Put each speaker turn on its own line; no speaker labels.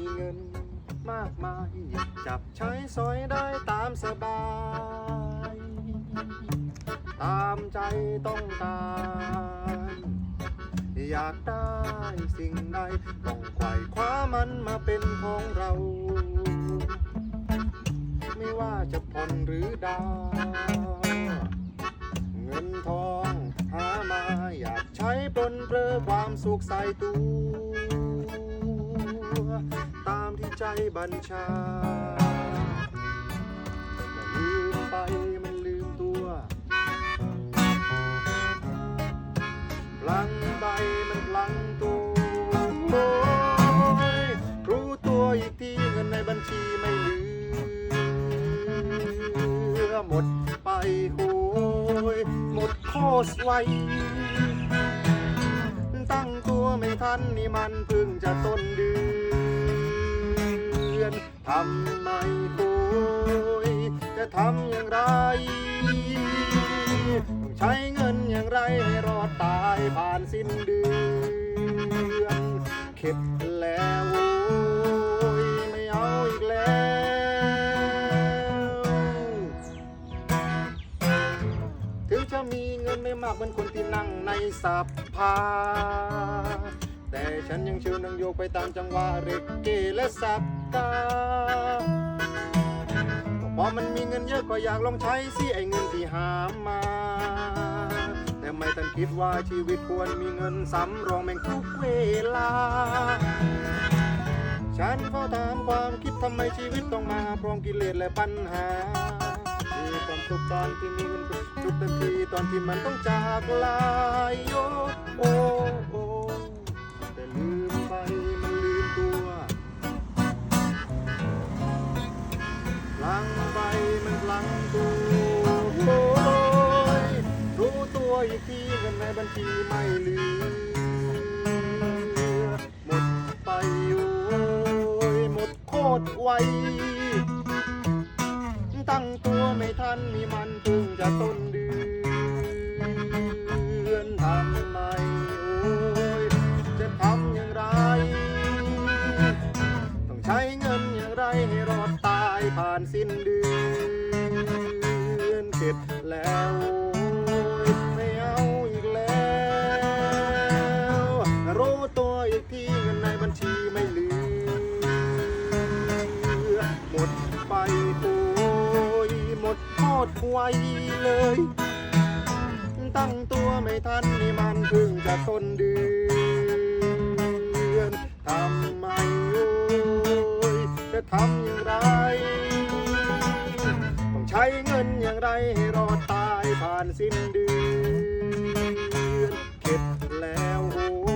ีเงินมากมายจับใช้สอยได้ตามสบาย ตามใจต้องการ อยากได้สิ่งใดต้องไขว่คว้ามันมาเป็นของเรา ไม่ว่าจะผ่อนหรือดาวเงินทองหามาอยากใช้ปลนเปลือความสุขใส่ตัว ที่ใจบัญชาลืมไปมันลืมตัวพลังใบมันพลังตัวโอยรู้ตัวอีกทีเงินในบัญชีไม่เหลือหมดไปโอยหมดโคสไวตั้งตัวไม่ทันนี่มันเพิ่งจะต้นเดือน ทำไมโอ้ยจะทำอย่างไร ต้องใช้เงินอย่างไรให้รอดตายผ่านสิ้นเดือนเข็ดแล้วโอยไม่เอาอีกแล้วถึงจะมีเงินไม่มากเหมือนคนที่นั่งในสภาแต่ฉันยังเชิญนังโยกไปตามจังหวะเรกเกและสัก กาก็เพราะมันมีเงินเยอะก็อยากลองใช้สิไอ้เงินที่หามา แต่ไม่ทันคิดว่าชีวิตควรมีเงินสำรองแม่งทุกเวลา ฉันก็ถามความคิดทำไมชีวิตต้องมาพร้อมกิเลสและปัญหามีความสุขตอนที่มีเงินทุกทันทีตอนที่มันต้องจากลายโย พลังใบมันพลังตัวโอยรู้ตัวอีกทีเงินในบัญชีไม่เหลือ หมดไปโอ้ยหมดโคตรไว ตั้งตัวไม่ทันมีมันเพิ่งจะต้นานสิ้นเดือนเก็บแล้วไม่เอาอีกแล้ว รู้ตัวอีกทีเงินในบัญชีไม่เหลือ หมดไปโอยหมดโคตรไวเลย ตั้งตัวไม่ทันนี่มันเพิ่งจะต้นเดือนทำไมโอ้ยจะทำ เงินอย่างไรให้รอดตายผ่านสิ้นเดือนเข็ดแล้วโอ้